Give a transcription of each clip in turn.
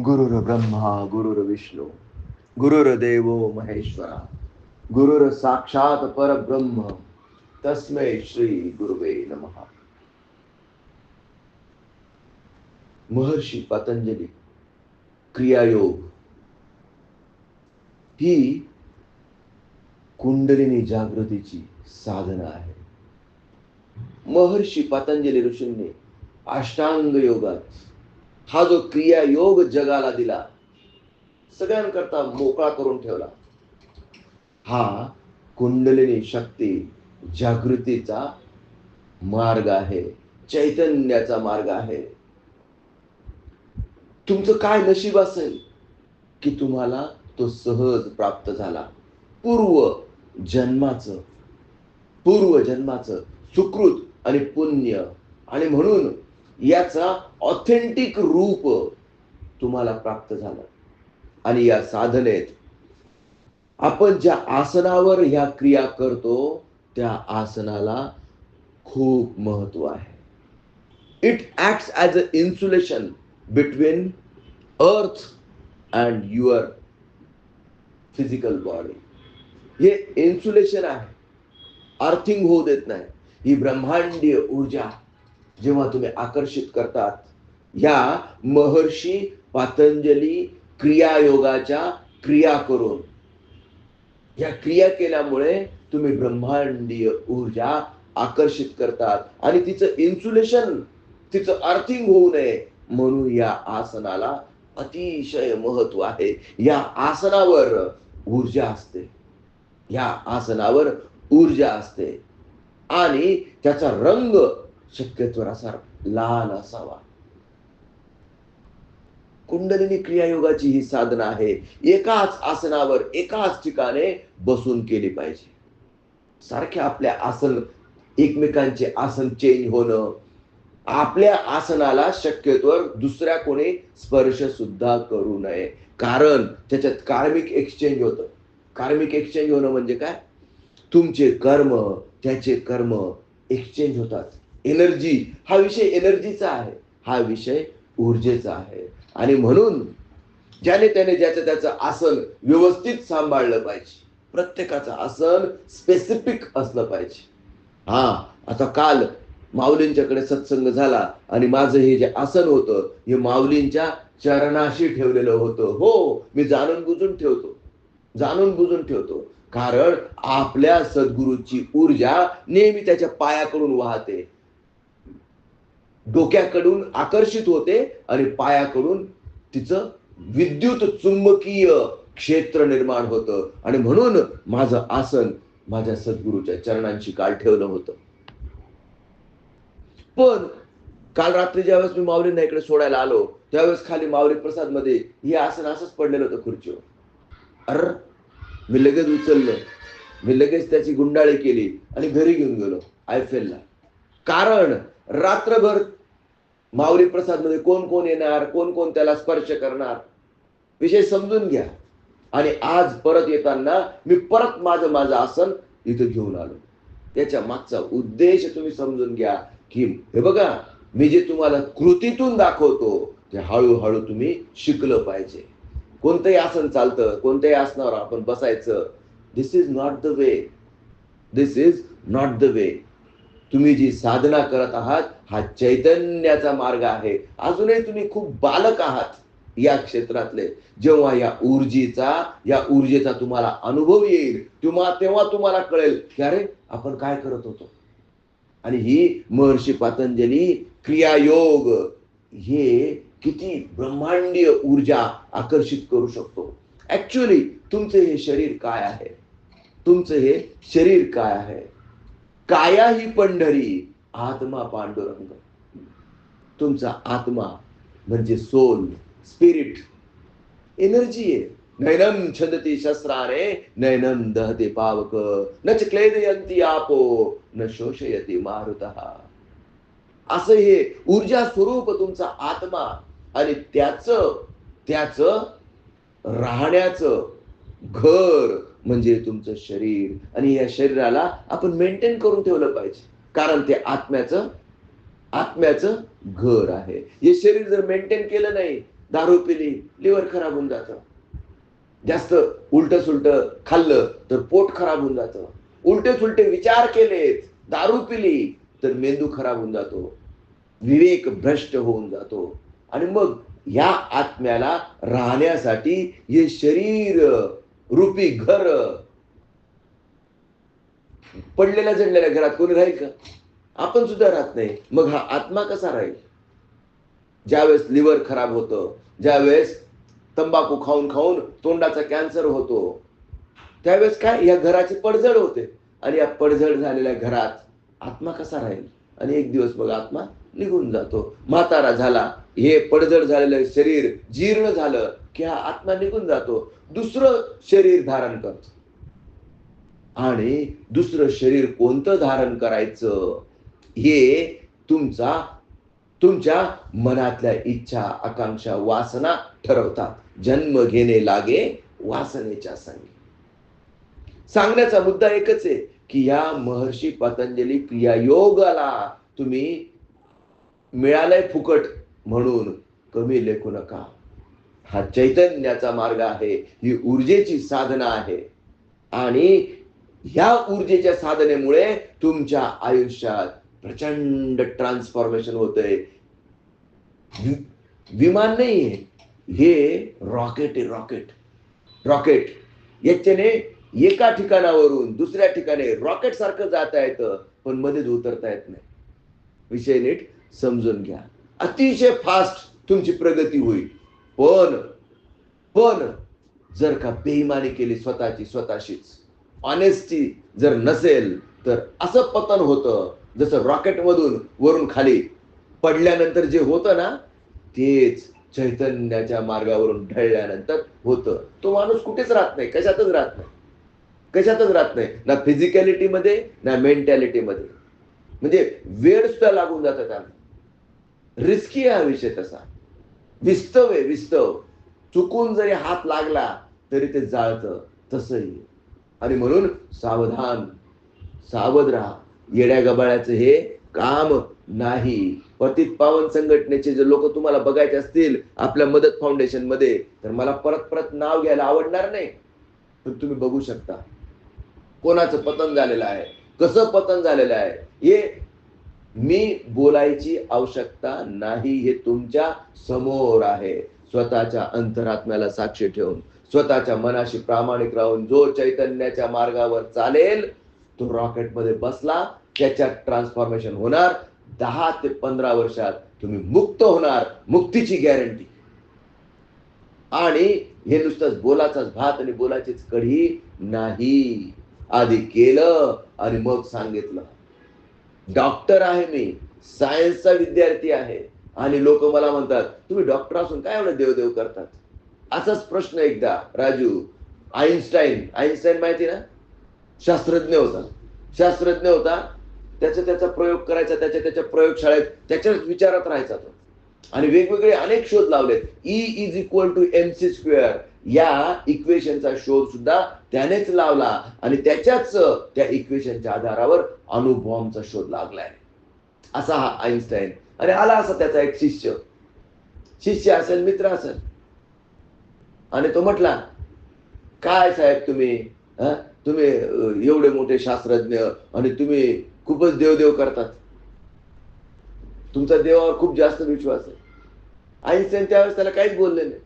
गुरुर ब्रह्मा गुरुर विष्णू गुरुर देवो महेश्वरा गुरुर साक्षात परब्रह्म तस्मै श्री गुरुवे नमः. महर्षी पतंजली क्रियायोग. ही कुंडलिनी जागृतीची साधना आहे. महर्षी पतंजली ऋषींनी अष्टांग योगात हा जो क्रिया योग जगाला दिला सगळ्यांकरता मोकळा करून ठेवला. हा कुंडलिनी शक्ती जागृतीचा मार्ग आहे चैतन्याचा मार्ग आहे. तुमचं काय नशीब असेल की तुम्हाला तो सहज प्राप्त झाला. पूर्व जन्माचं पूर्व जन्माचं सुकृत आणि पुण्य आणि म्हणून याचा ऑथेंटिक रूप तुम्हाला प्राप्त झालं. आणि या साधनेत आपण ज्या आसनावर ह्या क्रिया करतो त्या आसनाला खूप महत्त्व आहे. It act as a insulation between earth and your physical body हे इन्सुलेशन आहे. अर्थिंग होऊ देत नाही. ही ब्रह्मांडीय ऊर्जा जेव्हा तुम्ही आकर्षित करतात या महर्षी पातंजली क्रियायोगाच्या क्रिया करून. या क्रिया केल्यामुळे तुम्ही ब्रह्मांडीय ऊर्जा आकर्षित करतात आणि तिचं इन्सुलेशन तिचं अर्थिंग होऊ नये म्हणून या आसनाला अतिशय महत्त्व आहे. या आसनावर ऊर्जा असते. या आसनावर ऊर्जा असते. आणि त्याचा रंग शक्यतोवर असा लाल असावा. कुंडलिनी क्रियायोगाची ही साधना आहे. एकाच आसनावर एकाच ठिकाणे बसून केली पाहिजे. सारख्या आपल्या आसन एकमेकांचे आसन चेंज होणं आपल्या आसनाला शक्यतोवर दुसऱ्या कोणी स्पर्श सुद्धा करू नये. कारण त्याच्यात कार्मिक एक्सचेंज होतं. कार्मिक एक्सचेंज होणं म्हणजे काय? तुमचे कर्म त्याचे कर्म एक्सचेंज होतात. एनर्जी हा विषय एनर्जीचा आहे. हा विषय ऊर्जेचा आहे. आणि म्हणून ज्याने त्याने ज्याचं त्याचं आसन व्यवस्थित सांभाळलं पाहिजे. प्रत्येकाचं आसन स्पेसिफिक असलं पाहिजे. हा आता काल माऊलींच्याकडे सत्संग झाला आणि माझं हे जे आसन होतं हे माऊलींच्या चरणाशी ठेवलेलं होतं. हो मी जाणून बुजून ठेवतो. जाणून बुजून ठेवतो. कारण आपल्या सद्गुरूची ऊर्जा नेहमी त्याच्या पायाकडून वाहते. डोक्याकडून आकर्षित होते आणि पायाकडून तिचं विद्युत चुंबकीय क्षेत्र निर्माण होतं. आणि म्हणून माझं आसन माझ्या सद्गुरूच्या चरणांशी काल ठेवलं होतं. पण काल रात्री ज्यावेळेस मी माऊलींना इकडे सोडायला आलो त्यावेळेस खाली माऊली प्रसादमध्ये हे आसन असंच पडलेलं होतं खुर्चीवर. अर मी लगेच उचललं. मी लगेच त्याची गुंडाळी केली आणि घरी घेऊन गेलो आयफेलला. कारण रात्रभर माऊली प्रसादमध्ये कोण कोण येणार कोण कोण त्याला स्पर्श करणार विषय समजून घ्या. आणि आज परत येताना मी परत माझं माझं आसन इथं घेऊन आलो. त्याच्या मागचा उद्देश तुम्ही समजून घ्या की हे बघा मी जे तुम्हाला कृतीतून दाखवतो ते हळूहळू तुम्ही शिकलं पाहिजे. कोणतंही आसन चालतं कोणत्याही आसनावर आपण बसायचं this is not the way this is not the way तुम्ही जी साधना करत आहात हा चैतन्याचा मार्ग आहे. अजूनही तुम्ही खूप बालक आहात या क्षेत्रातले. जेव्हा या ऊर्जेचा या ऊर्जेचा तुम्हाला अनुभव येईल तेव्हा तेव्हा तुम्हाला कळेल की अरे आपण काय करत होतो? आणि ही महर्षी पातंजली क्रियायोग हे किती ब्रह्मांडीय ऊर्जा आकर्षित करू शकतो. ऍक्च्युली तुमचे हे शरीर काय आहे? तुमचं हे शरीर काय आहे? काया ही पंढरी आत्मा पांडुरंग. तुमचा आत्मा म्हणजे सोल स्पिरिट एनर्जी आहे. नैनम छंदती शस्त्राने नैनम दहते पावक. न क्लेदयंती आपो न शोषयती मारुत. असं हे ऊर्जा स्वरूप तुमचा आत्मा आणि त्याच त्याच राहण्याचं घर म्हणजे तुमचं शरीर. आणि या शरीराला आपण मेंटेन करून ठेवलं पाहिजे. कारण ते आत्म्याचं आत्म्याचं घर आहे. हे शरीर जर मेंटेन केलं नाही दारू पिली लिव्हर खराब होऊन जातं. जास्त उलट सुलट खाल्लं तर पोट खराब होऊन जातं. उलटे सुलटे विचार केलेत दारू पिली तर मेंदू खराब होऊन जातो. विवेक भ्रष्ट होऊन जातो. आणि मग या आत्म्याला राहण्यासाठी हे शरीर रुपी घर. पडलेल्या जडलेल्या घरात कोणी राहील का? आपण सुद्धा राहत नाही. मग हा आत्मा कसा राहील? ज्यावेळेस लिव्हर खराब होतं ज्यावेळेस तंबाखू खाऊन खाऊन तोंडाचा कॅन्सर होतो त्यावेळेस काय? या घराची पडझड होते. आणि या पडझड झालेल्या घरात आत्मा कसा राहील? आणि एक दिवस मग आत्मा निघून जातो. म्हातारा झाला हे पडझड झालेलं शरीर जीर्ण झालं की हा आत्मा निघून जातो दुसरं शरीर धारण करतो. आणि दुसरं शरीर कोणतं धारण करायचं हे तुमचा तुमच्या मनातल्या इच्छा आकांक्षा वासना ठरवतात. जन्म घेणे लागे वासनेच्या संगी. सांगण्याचा मुद्दा एकच आहे की या महर्षी पतंजली क्रियायोगाला तुम्ही मिळालंय फुकट. म्हणून कमी लेखू नका. हा चैतन्याचा मार्ग आहे ही ऊर्जेची साधना आहे. आणि ह्या ऊर्जेच्या साधनेमुळे तुमच्या आयुष्यात प्रचंड ट्रान्सफॉर्मेशन होतंय. विमान नाहीये हे रॉकेट आहे रॉकेट रॉकेट याच्याने एका ठिकाणावरून दुसऱ्या ठिकाणी रॉकेट सारखं जाता येतं पण मध्येच उतरता येत नाही. विषय नीट समजून घ्या. अतिशय फास्ट तुमची प्रगती होईल. पण पण जर का बेईमानी केली स्वतःची स्वतःशीच ऑनेस्टी जर नसेल तर असं पतन होतं जसं रॉकेट मधून वरून खाली पडल्यानंतर जे होतं ना तेच चैतन्याच्या मार्गावरून ढळल्यानंतर होतं. तो माणूस कुठेच राहत नाही कशातच राहत नाही. कशातच राहत नाही ना फिजिकॅलिटी मध्ये ना मेंटॅलिटी मध्ये. म्हणजे वेळ सुद्धा लागून जातं त्याला रिस्की हा विषय तसा. विस्तव आहे विस्तव. चुकून जरी हात लागला तरी ते जाळतं. तसंही आणि म्हणून सावधान सावध राहा. येड्या गबाळ्याचं हे काम नाही. पतित पावन संघटनेचे जे लोक तुम्हाला बघायचे असतील आपल्या मदत फाउंडेशनमध्ये तर मला परत परत नाव घ्यायला आवडणार नाही. पण तुम्ही बघू शकता. कोणाचं पतन झालेलं आहे? कसं पतन झालेलं आहे? हे मी बोलायची आवश्यकता नाही हे तुमच्यासमोर आहे. स्वतःच्या अंतरात्म्याला साक्षी ठेवून स्वतःच्या मनाशी प्रामाणिक राहून जो चैतन्याच्या मार्गावर चालेल तो रॉकेटमध्ये बसला त्याच्यात ट्रान्सफॉर्मेशन होणार. दहा ते पंधरा वर्षात तुम्ही मुक्त होणार मुक्तीची गॅरंटी आणि हे नुसतंच बोलाचाच भात आणि बोलाचीच कढी नाही. आधी केलं आणि मग सांगितलं. डॉक्टर आहे मी. सायन्सचा विद्यार्थी आहे. आणि लोक मला म्हणतात तुम्ही डॉक्टर असून काय एवढं देवदेव करतात? असाच प्रश्न एकदा राजू. आईन्स्टाईन. आईन्स्टाईन माहिती ना? शास्त्रज्ञ होता. शास्त्रज्ञ होता. त्याचा त्याचा प्रयोग करायचा त्याच्या त्याच्या प्रयोगशाळेत त्याच्याच विचारात राहायचा तो. आणि वेगवेगळे अनेक शोध लावलेत. E is equal to M C square या इक्वेशनचा शोध सुद्धा त्यानेच लावला. आणि त्याच्याच त्या इक्वेशनच्या आधारावर अणुबॉम्बचा शोध लागलाय. असा हा आईन्स्टाईन आणि आला असा त्याचा एक शिष्य. शिष्य असेल मित्र असेल. आणि तो म्हटला काय साहेब तुम्ही? तुम्ही एवढे मोठे शास्त्रज्ञ आणि तुम्ही खूपच देवदेव करतात. तुमचा देवावर खूप जास्त विश्वास आहे. आईन्स्टाईन त्यावेळेस त्याला काहीच बोलले नाही.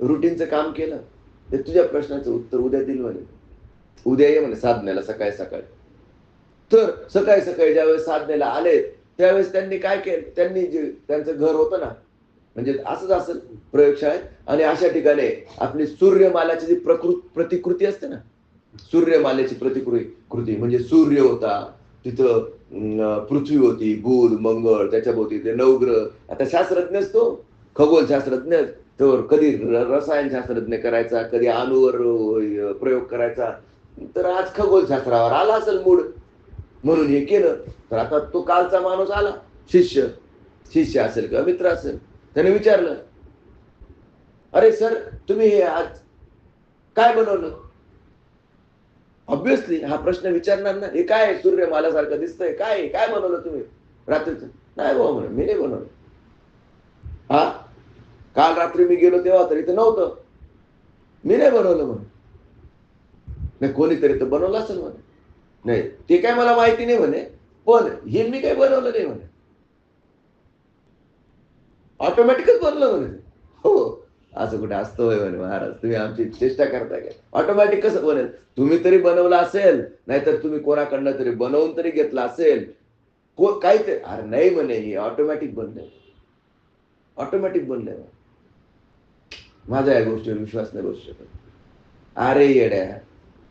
रुटीनचं काम केलं तर तुझ्या प्रश्नाचं उत्तर उद्या दिल म्हणे. उद्या ये म्हणे साधण्याला सकाळी सकाळी. तर सकाळी सकाळी ज्यावेळेस साधण्याला आले त्यावेळेस त्यांनी काय केलं? त्यांनी जे त्यांचं घर होतं ना म्हणजे असंच असं प्रयोगशाळेत आणि अशा ठिकाणी आपली सूर्यमालाची जी प्रकृत प्रतिकृती असते ना सूर्यमालेची प्रतिकृती कृती म्हणजे सूर्य होता तिथं पृथ्वी होती बुध मंगळ त्याच्या भोवती ते नवग्रह. आता शास्त्रज्ञच तो खगोलशास्त्रज्ञ तर कधी रसायनशास्त्रज्ञ करायचा कधी अणूवर प्रयोग करायचा तर आज खगोलशास्त्रावर आला असेल मूड म्हणून हे केलं. तर आता तो कालचा माणूस आला. शिष्य. शिष्य असेल किंवा मित्र असेल. त्याने विचारलं अरे सर तुम्ही हे आज काय बनवलं? ऑब्विसली हा प्रश्न विचारणार ना. हे काय सूर्य मालासारखं दिसतंय. काय काय बनवलं तुम्ही? रात्रीचं. नाही बाबा म्हणून मी नाही बनवलं. काल रात्री मी गेलो तेव्हा तर इथं नव्हतं. मी नाही बनवलं म्हणे नाही कोणीतरी तर बनवलं असेल म्हणे. नाही ते काय मला माहिती नाही म्हणे. पण हे मी काही बनवलं नाही म्हणे. ऑटोमॅटिकच बनलं म्हणे. हो असं कुठे असतं होय म्हणे महाराज. तुम्ही आमची चेष्टा करताय काय? ऑटोमॅटिक कसं बनेल? तुम्ही तरी बनवलं असेल नाहीतर तुम्ही कोणाकडनं तरी बनवून तरी घेतलं असेल. को काही ते अरे नाही म्हणे हे ऑटोमॅटिक बनलंय. ऑटोमॅटिक बनलंय माझा या गोष्टीवर विश्वास नाही बसू शकत. अरे येड्या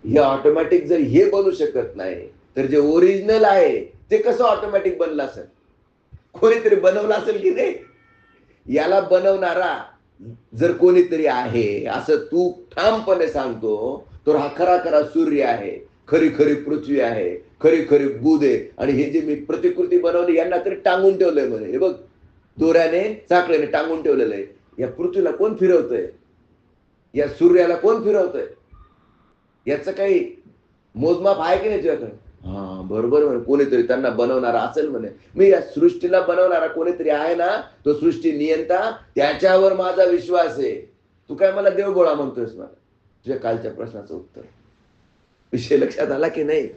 हे ऑटोमॅटिक जर हे बनू शकत नाही तर जे ओरिजिनल आहे ते कसं ऑटोमॅटिक बनलं असेल? कोणीतरी बनवलं असेल की नाही? याला बनवणारा जर कोणीतरी आहे असं तू ठामपणे सांगतो तर हा खरा खरा सूर्य आहे खरी खरी पृथ्वी आहे खरी खरी बुध आहे आणि हे जे मी प्रतिकृती बनवली यांना तरी टांगून ठेवलंय म्हणे. हे बघ दोऱ्याने चाकड्याने टांगून ठेवलेलं आहे. या पृथ्वीला कोण फिरवतंय? या सूर्याला कोण फिरवतंय? याचं काही मोजमाप आहे की नाही तुझ्याकडे? हा बरोबर म्हणे. कोणीतरी त्यांना बनवणारा असेल म्हणे. मी या सृष्टीला बनवणारा कोणीतरी आहे ना तो सृष्टी नियंता त्याच्यावर माझा विश्वास आहे. तू काय मला देवगोळा म्हणतोयस मला? तुझ्या कालच्या प्रश्नाचं उत्तर. विषय लक्षात आला की नाही?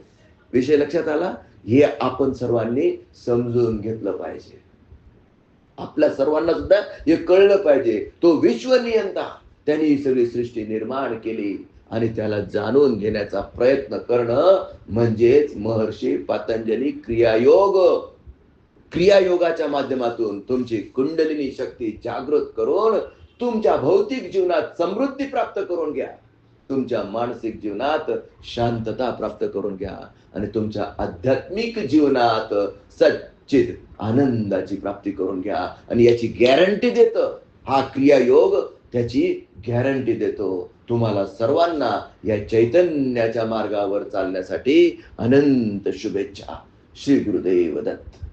विषय लक्षात आला? हे आपण सर्वांनी समजून घेतलं पाहिजे. आपल्या सर्वांना सुद्धा हे कळलं पाहिजे. तो विश्वनियंता त्यांनी ही सगळी सृष्टी निर्माण केली आणि त्याला जाणून घेण्याचा प्रयत्न करणं म्हणजेच महर्षी पतंजली क्रियायोग. क्रियायोगाच्या माध्यमातून तुमची कुंडलिनी शक्ती जागृत करून तुमच्या भौतिक जीवनात समृद्धी प्राप्त करून घ्या. तुमच्या मानसिक जीवनात शांतता प्राप्त करून घ्या. आणि तुमच्या आध्यात्मिक जीवनात चित आनंदाची प्राप्ती करून घ्या. आणि याची गॅरंटी देत. हा क्रियायोग त्याची गॅरंटी देतो. तुम्हाला सर्वांना या चैतन्याच्या मार्गावर चालण्यासाठी अनंत शुभेच्छा. श्री गुरुदेव दत्त.